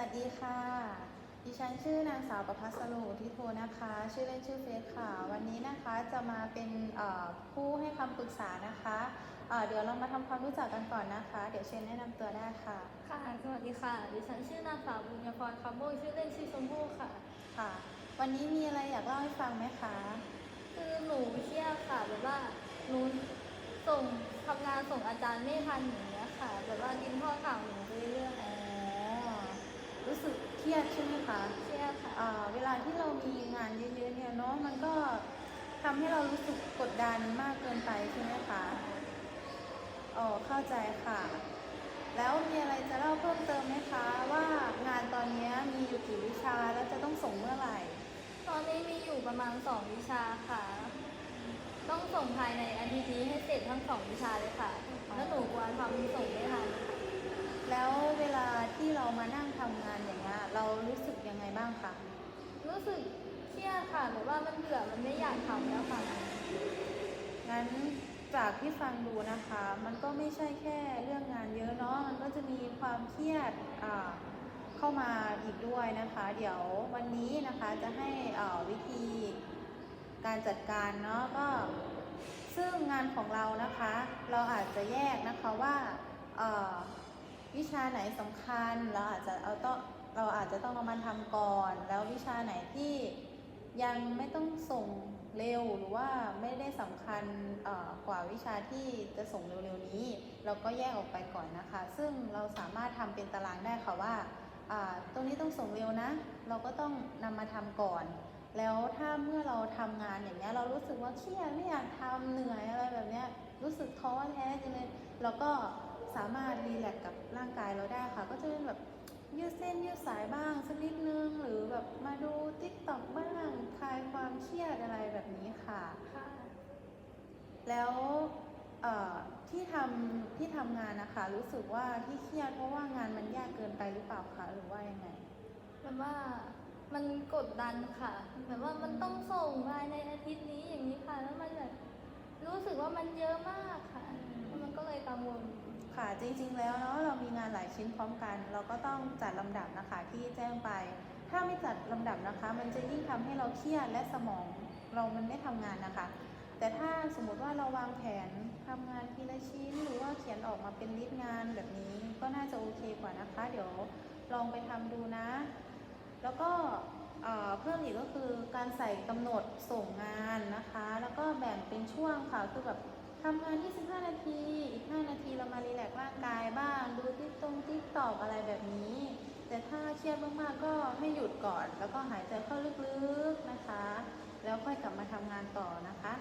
วัสดีค่ะ ดิฉันชื่อนางสาวประภัสโรทิโทนะคะ ชื่อเล่นชื่อเฟสค่ะ วันนี้นะคะจะมาเป็นเอ่อผู้ให้คำปรึกษานะคะเอ่อเดี๋ยวเรามาทำความรู้จักกันก่อนนะคะ เดี๋ยวเชนแนะนำตัวได้ค่ะ ค่ะ สวัสดีค่ะ ดิฉันชื่อนางสาวบุญญพรคำโบยชื่อเล่นชื่อชมพู่ค่ะ ค่ะ วันนี้มีอะไรอยากเล่าให้ฟังไหมคะ คือหนูเครียดค่ะแบบว่าหนูส่งทำงานส่งอาจารย์ไม่ทันอย่างเงี้ยค่ะแบบว่าดินทอดข่าวหนูไปเรื่อยอ๋อรู้สึกเค รียดใช่ไหมคะๆเครียดค่ะอ่าเวลาที่เรามีงานเยอะๆเนี่ยเนาะมันก็ทำให้เรารู้สึกกดดันมากเกินไปใช่ไหมคะอ๋อเข้าใจค่ะ แล้วมีอะไรจะเล่าเพิ่มเติมไหมคะ ว่างานตอนนี้มีอยู่กี่วิชาแล้วจะต้องส่งเมื่อไหร่ ตอนนี้มีอยู่ประมาณสองวิชาค่ะ ต้องส่งภายในอาทิตย์นี้ให้เสร็จทั้งสองวิชาเลยค่ะ แล้วหนูกลัวทำส่งไม่ทันค่ะ แล้วเวลาที่เรา มานั่งทำงานอย่างเงี้ยเรารู้สึกยังไงบ้างคะรู้สึกเครียดค่ะแบบว่ามันเบื่อมันไม่อยากทำแล้วค่ะงั้นจากที่ฟังดูนะคะ มันก็ไม่ใช่แค่เรื่องงานเยอะเนาะมันก็จะมีความเครียดอ่าเข้ามาอีกด้วยนะคะ เดี๋ยววันนี้นะคะจะให้อ่าวิธีการจัดการเนาะก็ซึ่งงานของเรานะคะ เราอาจจะแยกนะคะว่าเอ่อ วิชาไหนสำคัญเราอาจจะเอาต้องเราอาจจะต้องเอามาทำก่อน แล้ววิชาไหนที่ยังไม่ต้องส่งเร็วหรือว่าไม่ได้สำคัญกว่าวิชาที่จะส่งเร็วๆนี้ เราก็แยกออกไปก่อนนะคะ ซึ่งเราสามารถทำเป็นตารางได้ค่ะว่าตรงนี้ต้องส่งเร็วนะ เราก็ต้องนำมาทำก่อน แล้วถ้าเมื่อเราทำงานอย่างเงี้ยเรารู้สึกว่าเครียดไม่อยากทำเหนื่อยอะไรแบบเนี้ยรู้สึกท้อแท้จังเลยเราก็ สามารถรีแลกกับร่างกายเราได้ค่ะ ก็จะเป็นแบบยืดเส้นยืดสายบ้างสักนิดนึง หรือแบบมาดูติ๊กต็อกบ้างคลายความเครียดอะไรแบบนี้ค่ะค่ะ แล้วที่ทำที่ทำงานนะคะ รู้สึกว่าที่เครียดเพราะว่างานมันยากเกินไปหรือเปล่าคะหรือว่ายังไงแบบว่ามันกดดันค่ะแบบว่ามันต้องส่งภายในอาทิตย์นี้อย่างนี้ค่ะ แล้วมันแบบรู้สึกว่ามันเยอะมากค่ะแล้วมันก็เลยกังวล ค่ะจริงๆแล้วเนาะเรามีงานหลายชิ้นพร้อมกัน เราก็ต้องจัดลำดับนะคะที่แจ้งไป ถ้าไม่จัดลำดับนะคะ มันจะยิ่งทำให้เราเครียดและสมองเรามันไม่ทำงานนะคะ แต่ถ้าสมมติว่าเราวางแผนทำงานทีละชิ้น หรือว่าเขียนออกมาเป็นลิสต์งานแบบนี้ก็น่าจะโอเคกว่านะคะ เดี๋ยวลองไปทำดูนะ แล้วก็เอ่อเพิ่มอีกก็คือการใส่กำหนดส่งงานนะคะ แล้วก็แบ่งเป็นช่วงค่ะคือแบบ ทำงาน 25 นาที อีก 5 นาทีเรามารีแลกซ์ร่างกายบ้าง ดูติ๊กตรงติ๊กตอกอะไรแบบนี้ แต่ถ้าเครียดมากๆก็ให้หยุดก่อน แล้วก็หายใจเข้าลึกๆนะคะ แล้วค่อยกลับมาทำงานต่อนะคะ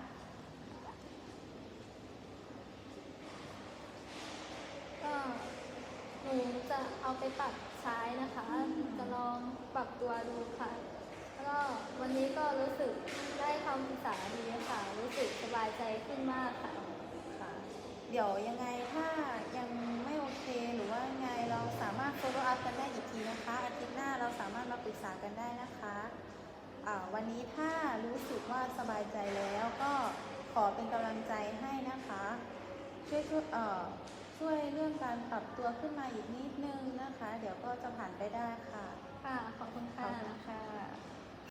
ก็หนูจะเอาไปปรับใช้นะคะ จะลองปรับตัวดูค่ะ แล้วก็วันนี้ก็รู้สึกายใจขึ้นมากค่ะค่ะเดี๋ยวยังไงถ้ายังไม่โอเคหรือว่ายังไงเราสามารถ follow up กันได้อีกทีนะคะ อาทิตย์หน้าเราสามารถมาปรึกษากันได้นะคะอ่าวันนี้ถ้ารู้สึกว่าสบายใจแล้วก็ขอเป็นกำลังใจให้นะคะ ช่วยช่วยเอ่อช่วยเรื่องการปรับตัวขึ้นมาอีกนิดนึงนะคะ เดี๋ยวก็จะผ่านไปได้ค่ะ ค่ะ ขอบคุณขอค่ะบคุณค่ะ